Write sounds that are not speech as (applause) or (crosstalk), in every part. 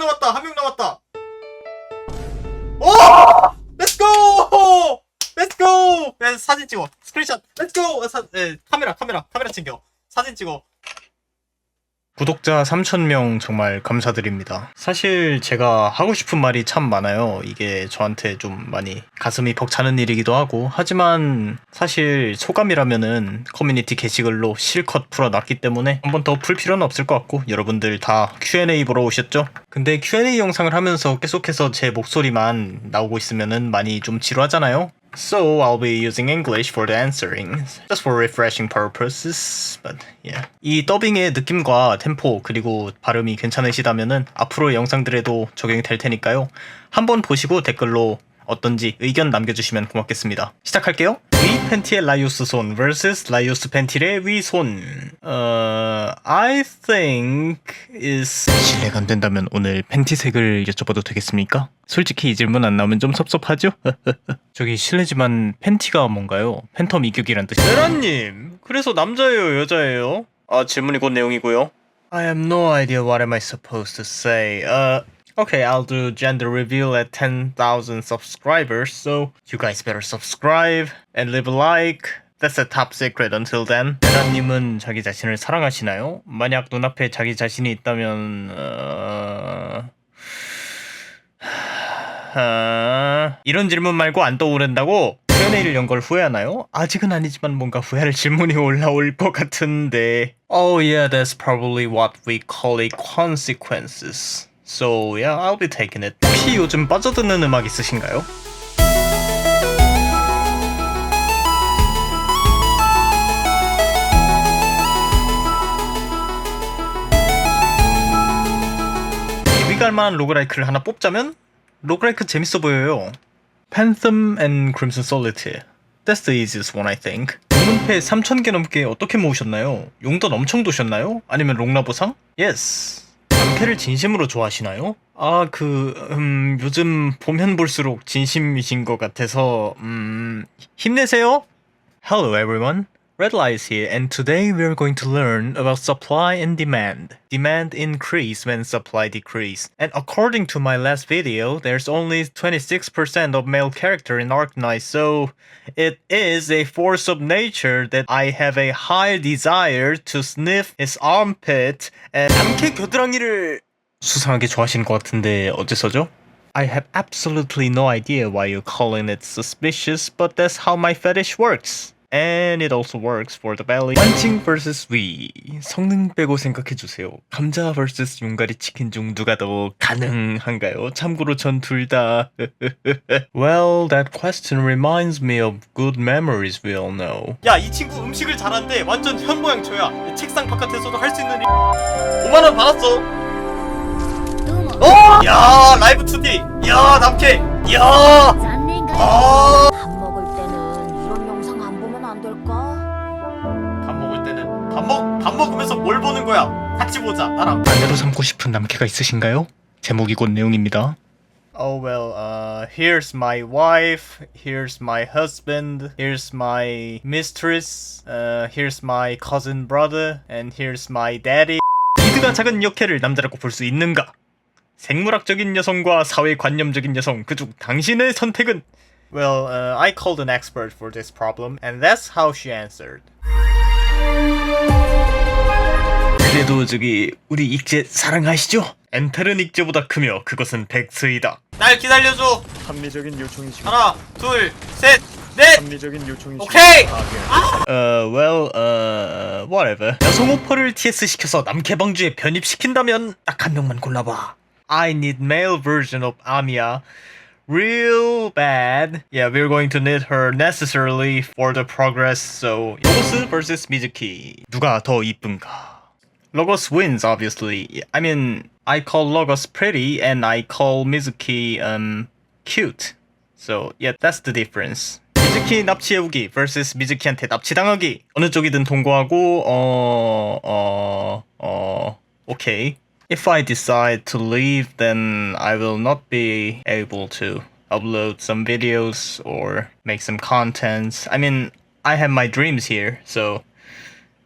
남았다. 한 명 남았다. 오! 렛츠고! 렛츠고! 야, 사진 찍어. 스크린샷. 렛츠고! 사, 예, 카메라, 카메라, 카메라 챙겨. 사진 찍어. 구독자 3,000명 정말 감사드립니다. 사실 제가 하고 싶은 말이 참 많아요. 이게 저한테 좀 많이 가슴이 벅차는 일이기도 하고. 하지만 사실 소감이라면은 커뮤니티 게시글로 실컷 풀어놨기 때문에 한 번 더 풀 필요는 없을 것 같고 여러분들 다 Q&A 보러 오셨죠? 근데 Q&A 영상을 하면서 계속해서 제 목소리만 나오고 있으면은 많이 좀 지루하잖아요? So I'll be using English for the answering, just for refreshing purposes. But yeah, 이 더빙의 느낌과 템포 그리고 발음이 괜찮으시다면은 앞으로 영상들에도 적용이 될 테니까요. 한번 보시고 댓글로 어떤지 의견 남겨주시면 고맙겠습니다. 시작할게요. 위 팬티의 라이오스 손 vs 라이오스 팬티의 위 손. 어, I think is 실례가 안 된다면 오늘 팬티색을 여쭤봐도 되겠습니까? 솔직히 이 질문 안 나오면 좀 섭섭하죠? (laughs) 저기 실례지만 팬티가 뭔가요? 팬텀 이격이란 뜻이 세라님 그래서 남자예요 여자예요? 아 질문이 곧 내용이고요 I have no idea what am I supposed to say uh Okay, I'll do gender reveal at 10,000 subscribers, so you guys better subscribe and leave a like. That's a top secret until then. 세라님은 자기 자신을 사랑하시나요? 만약 눈앞에 자기 자신이 있다면... 어... 하... 이런 질문 말고 안 떠오른다고? Q&A를 연걸 후회하나요? 아직은 아니지만 뭔가 후회할 질문이 올라올 것 같은데. Oh yeah, that's probably what we call it consequences. So yeah, I'll be taking it. 혹시 요즘 빠져드는 음악 있으신가요? 데뷔갈 만한 로그라이크를 하나 뽑자면 로그라이크 재밌어 보여요. Phantom and Crimson Solitaire. That's the easiest one, I think. 용문패 3,000개 넘게 어떻게 모으셨나요? 용돈 엄청 도셨나요? 아니면 롱라보상? Yes. 남캐를 진심으로 좋아하시나요? 아, 그, 음, 요즘 보면 볼수록 진심이신 것 같아서, 음, 힘내세요! Hello everyone, Red Lies here, and today we're going to learn about supply and demand. Demand increase when supply decrease. And according to my last video, there's only 26% of male character in Arknight, so it is a force of nature that I have a high desire to sniff his armpit and 남캐 겨드랑이를 수상하게 좋아하시는 것 같은데 어째서죠? I have absolutely no idea why you're calling it suspicious, but that's how my fetish works. And it also works for the belly. 완칭 vs 위. 성능 빼고 생각해주세요. 감자 vs 용가리 치킨 중 누가 더 가능한가요? 참고로 전 둘 다. (laughs) well, that question reminds me of good memories we all know. 야, 이 친구 음식을 잘한데 완전 현 모양 저야. 책상 바깥에서도 할 수 있는 일. 5만 원 받았어. 어! 야, 라이브 2D. 야, 남캐. 야. 아. 밥 먹, 밥 먹으면서 뭘 보는 거야? 같이 보자, 나랑. 아내로 삼고 싶은 남캐가 있으신가요? 제목이 곧 내용입니다. Oh well, uh, here's my wife, here's my husband, here's my mistress, uh, here's my cousin brother, and here's my daddy. 이드가 작은 역해를 남자라고 볼 수 있는가? 생물학적인 여성과 사회관념적인 여성, 그중 당신의 선택은? Well, uh, I called an expert for this problem, and that's how she answered. 그래도 저기 우리 익제 사랑하시죠? 엔텔은 익제보다 크며 그것은 백스이다. 날 기다려줘. 합리적인 요청이시고 하나, 둘, 셋, 넷. 합리적인 요청이시고 오케이. 파괴할 어, well, uh, whatever. 여성 오퍼를 TS 시켜서 남캐 방주에 편입시킨다면 딱 한 명만 골라봐. I need male version of Amiya. Real bad. Yeah, we're going to need her necessarily for the progress. So, 로고스 vs 미즈키. 누가 더 이쁜가? Logos wins, obviously. I mean, I call Logos pretty and I call Mizuki um cute. So yeah, that's the difference. 미즈키 납치해오기 vs 미즈키한테 납치당하기 어느 쪽이든 통과하고 어어어 어, 오케이. If I decide to leave, then I will not be able to upload some videos or make some contents. I mean, I have my dreams here, so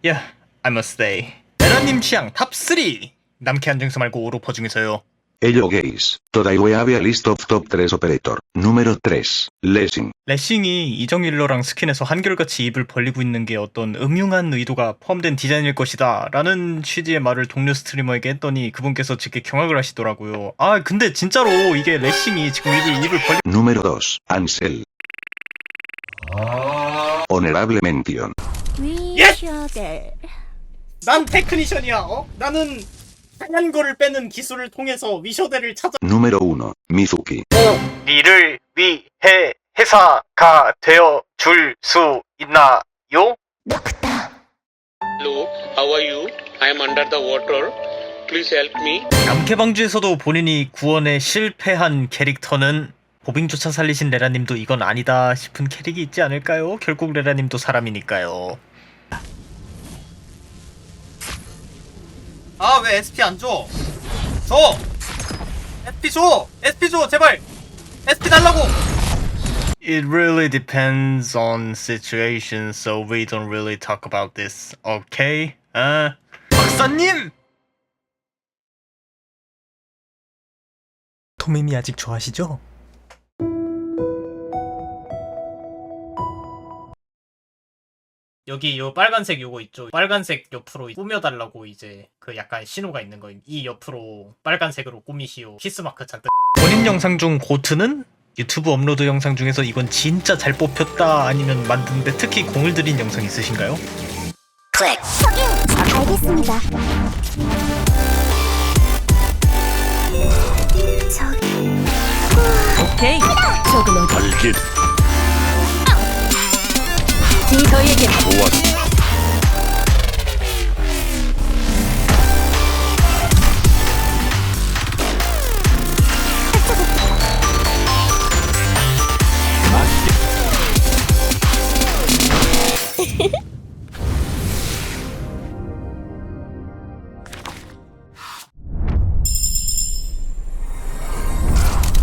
yeah, I must stay. 베라님 취향 탑3! 남캐 한중서 말고 오로퍼 중에서요. Hello guys, today we have a list of top 3 operator. Número 3. Lessing. 레싱이 이정일러랑 스킨에서 한결같이 입을 벌리고 있는 게 어떤 음흉한 의도가 포함된 디자인일 것이다 라는 취지의 말을 동료 스트리머에게 했더니 그분께서 제게 경악을 하시더라고요 아 근데 진짜로 이게 레싱이 지금 입을, 입을 벌리 Número 2. Ansel. Honorable mention. 위셔들. 난 테크니션이야 어? 나는 하얀 거를 빼는 기술을 통해서 위셔대를 찾아 Número 1. Mizuki. 니를 위해 회사가 되어 줄 수 있나요? Hello, how are you? I am under the water. Please help me. 남캐방주에서도 본인이 구원에 실패한 캐릭터는 보빙조차 살리신 레라님도 이건 아니다 싶은 캐릭이 있지 않을까요? 결국 레라님도 사람이니까요. 아 왜 SP 안 줘? 줘! SP 줘! SP 줘 제발! SP 달라고! It really depends on situation, so we don't really talk about this. Okay? 아 박사님! 토미미 아직 좋아하시죠? 여기 요 빨간색 요거 있죠? 빨간색 옆으로 꾸며달라고 이제 그 약간 신호가 있는 거임. 이 옆으로 빨간색으로 꾸미시오. 키스마크 잔뜩. 본인 영상 중 고트는 유튜브 업로드 영상 중에서 이건 진짜 잘 뽑혔다 아니면 만드는데 특히 공을 들인 영상 있으신가요? 클릭. 저기. 알겠습니다. 저기. 오케이. 저건 어디? 디더에게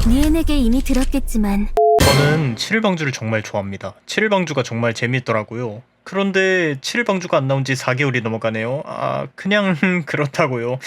니엔에게 이미 들었겠지만 저는 7일방주를 정말 좋아합니다. 7일방주가 정말 재밌더라고요. 그런데 7일방주가 안 나온 지 4개월이 넘어가네요. 아, 그냥 (laughs) 그렇다고요.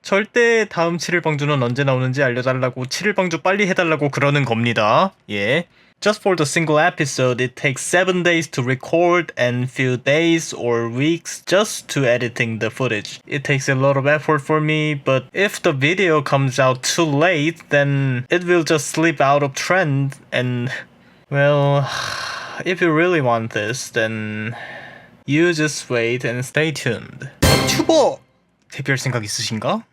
절대 다음 7일방주는 언제 나오는지 알려달라고 7일방주 빨리 해달라고 그러는 겁니다. 예. Just for the single episode, it takes 7 days to record and few days or weeks just to editing the footage. It takes a lot of effort for me, but if the video comes out too late, then it will just slip out of trend and well, (sighs) if you really want this, then you just wait and stay tuned. 튜버 데뷔할 생각 있으신가?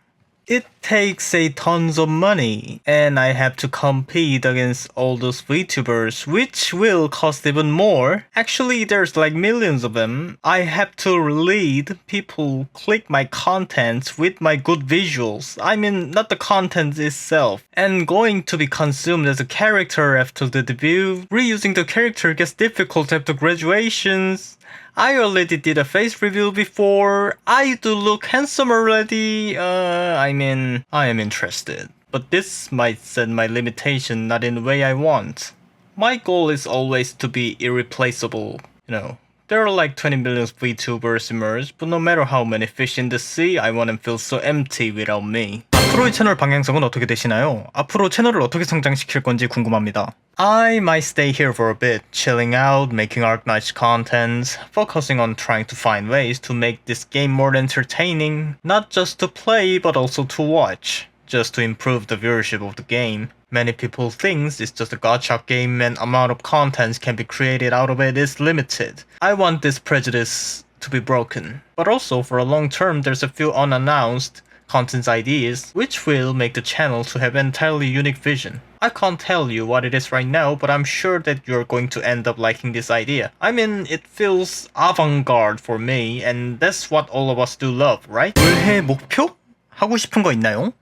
It takes a tons of money, and I have to compete against all those VTubers, which will cost even more. Actually, there's like millions of them. I have to lead people click my content with my good visuals. I mean, not the content itself. And going to be consumed as a character after the debut, reusing the character gets difficult after graduations. I already did a face review before. I do look handsome already. Uh, I mean, I am interested. But this might set my limitation not in the way I want. My goal is always to be irreplaceable. You know, there are like 20 million VTubers emerged, but no matter how many fish in the sea, I want them feel so empty without me. 앞으로의 채널 방향성은 어떻게 되시나요? 앞으로 채널을 어떻게 성장시킬 건지 궁금합니다. I might stay here for a bit, chilling out, making organized content, focusing on trying to find ways to make this game more entertaining, not just to play but also to watch, just to improve the viewership of the game. Many people think it's just a gacha game and amount of content can be created out of it is limited. I want this prejudice to be broken. But also for a long term there's a few unannounced content ideas which will make the channel to have entirely unique vision. I can't tell you what it is right now, but I'm sure that you're going to end up liking this idea. I mean, it feels avant-garde for me, and that's what all of us do love, right? 올해 목표? 하고 싶은 거 있나요?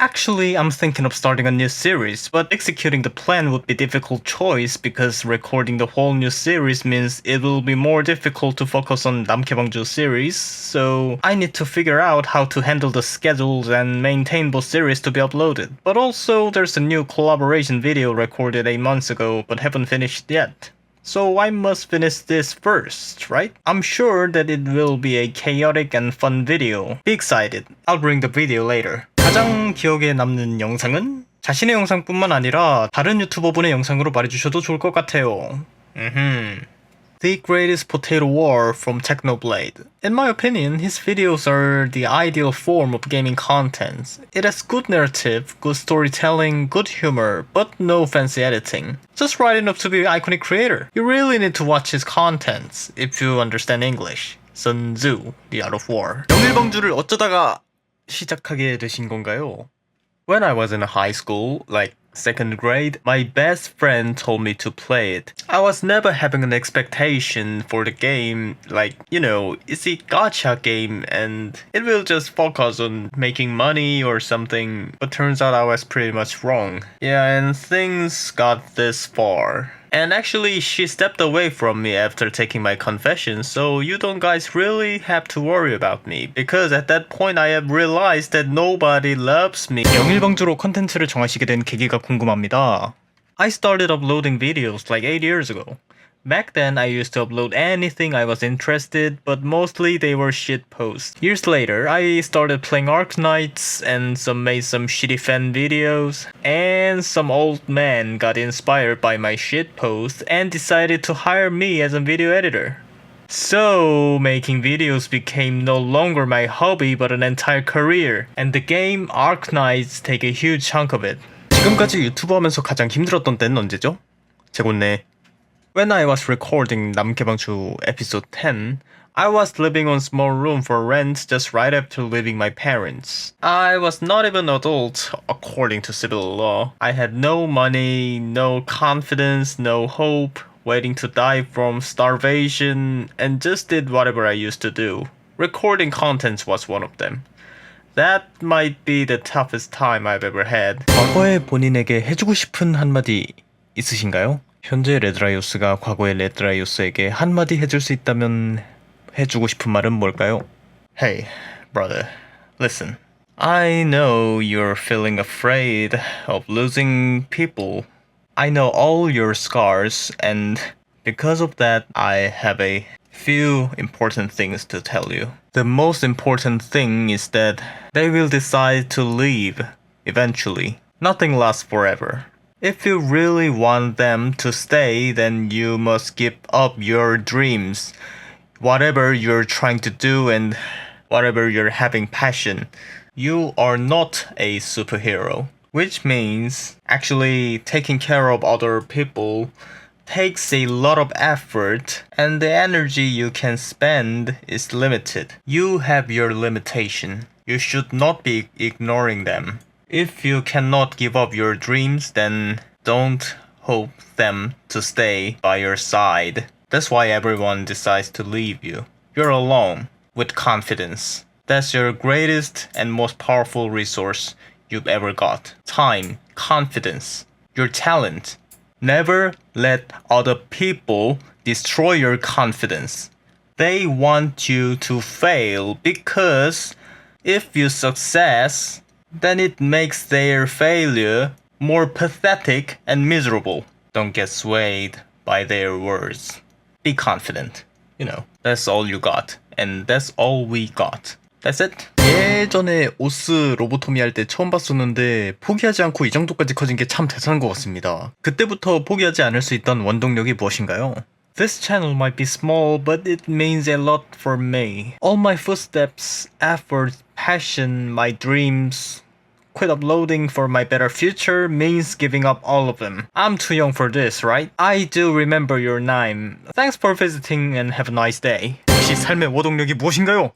Actually, I'm thinking of starting a new series, but executing the plan would be difficult choice because recording the whole new series means it will be more difficult to focus on Namgebangju series, so I need to figure out how to handle the schedules and maintain both series to be uploaded. But also, there's a new collaboration video recorded 8 months ago but haven't finished yet. So I must finish this first, right? I'm sure that it will be a chaotic and fun video. Be excited, I'll bring the video later. 가장 기억에 남는 영상은 자신의 영상뿐만 아니라 다른 유튜버분의 영상으로 말해주셔도 좋을 것 같아요. 음흠. The Greatest Potato War from Technoblade. In my opinion, his videos are the ideal form of gaming content. It has good narrative, good storytelling, good humor, but no fancy editing. Just right enough to be an iconic creator. You really need to watch his contents if you understand English. Sun Tzu, The Art of War. 영일방주를 어쩌다가 시작하게 되신 건가요? When I was in high school, like second grade, my best friend told me to play it. I was never having an expectation for the game, like, you know, it's a gacha game and it will just focus on making money or something, but turns out I was pretty much wrong. Yeah, and things got this far. And actually, she stepped away from me after taking my confession, so you don't guys really have to worry about me. Because at that point, I have realized that nobody loves me. 영일방주로 컨텐츠를 정하시게 된 계기가 궁금합니다. I started uploading videos like 8 years ago. Back then, I used to upload anything I was interested, but mostly they were shit posts. Years later, I started playing Ark Knights and some made some shitty fan videos, and some old man got inspired by my shit posts and decided to hire me as a video editor. So, making videos became no longer my hobby but an entire career, and the game Ark Knights take a huge chunk of it. 지금까지 유튜브 하면서 가장 힘들었던 때는 언제죠? 재곤네. When I was recording 남개방주 episode 10, I was living on small room for rent just right after leaving my parents. I was not even adult according to civil law. I had no money, no confidence, no hope, waiting to die from starvation, and just did whatever I used to do. Recording contents was one of them. That might be the toughest time I've ever had. 과거의 본인에게 해주고 싶은 한마디 있으신가요? 현재 레드라이오스가 과거의 레드라이오스에게 한마디 해줄 수 있다면 해주고 싶은 말은 뭘까요? Hey, brother, listen. I know you're feeling afraid of losing people. I know all your scars, and because of that, I have a few important things to tell you. The most important thing is that they will decide to leave eventually. Nothing lasts forever. If you really want them to stay, then you must give up your dreams. Whatever you're trying to do and whatever you're having passion, you are not a superhero. Which means actually taking care of other people takes a lot of effort and the energy you can spend is limited. You have your limitation. You should not be ignoring them. If you cannot give up your dreams, then don't hope them to stay by your side. That's why everyone decides to leave you. You're alone with confidence. That's your greatest and most powerful resource you've ever got. Time, confidence, your talent. Never let other people destroy your confidence. They want you to fail because if you success, then it makes their failure more pathetic and miserable. Don't get swayed by their words. Be confident. You know, that's all you got. And that's all we got. That's it. 예전에 오스 로보토미 할 때 처음 봤었는데 포기하지 않고 이 정도까지 커진 게 참 대단한 것 같습니다. 그때부터 포기하지 않을 수 있던 원동력이 무엇인가요? This channel might be small, but it means a lot for me. All my footsteps, effort, passion, my dreams, quit uploading for my better future means giving up all of them. I'm too young for this, right? I do remember your name. Thanks for visiting and have a nice day. 혹시 삶의 원동력이 무엇인가요?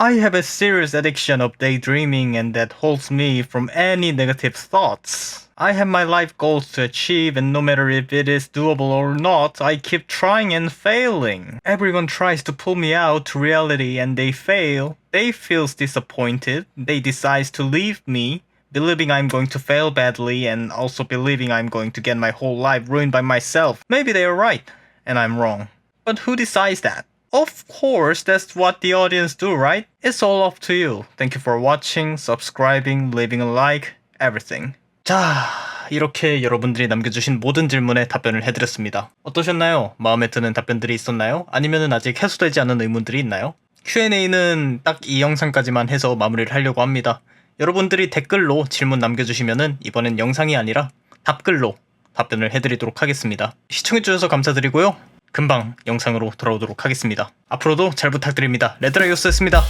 I have a serious addiction of daydreaming and that holds me from any negative thoughts. I have my life goals to achieve and no matter if it is doable or not, I keep trying and failing. Everyone tries to pull me out to reality and they fail. They feels disappointed. They decides to leave me, believing I'm going to fail badly and also believing I'm going to get my whole life ruined by myself. Maybe they are right and I'm wrong. But who decides that? Of course, that's what the audience do, right? It's all up to you. Thank you for watching, subscribing, leaving a like, everything. 자, 이렇게 여러분들이 남겨주신 모든 질문에 답변을 해드렸습니다. 어떠셨나요? 마음에 드는 답변들이 있었나요? 아니면 아직 해소되지 않은 의문들이 있나요? Q&A는 딱 이 영상까지만 해서 마무리를 하려고 합니다. 여러분들이 댓글로 질문 남겨주시면은 이번엔 영상이 아니라 답글로 답변을 해드리도록 하겠습니다. 시청해주셔서 감사드리고요. 금방 영상으로 돌아오도록 하겠습니다. 앞으로도 잘 부탁드립니다. 레드라이오스였습니다.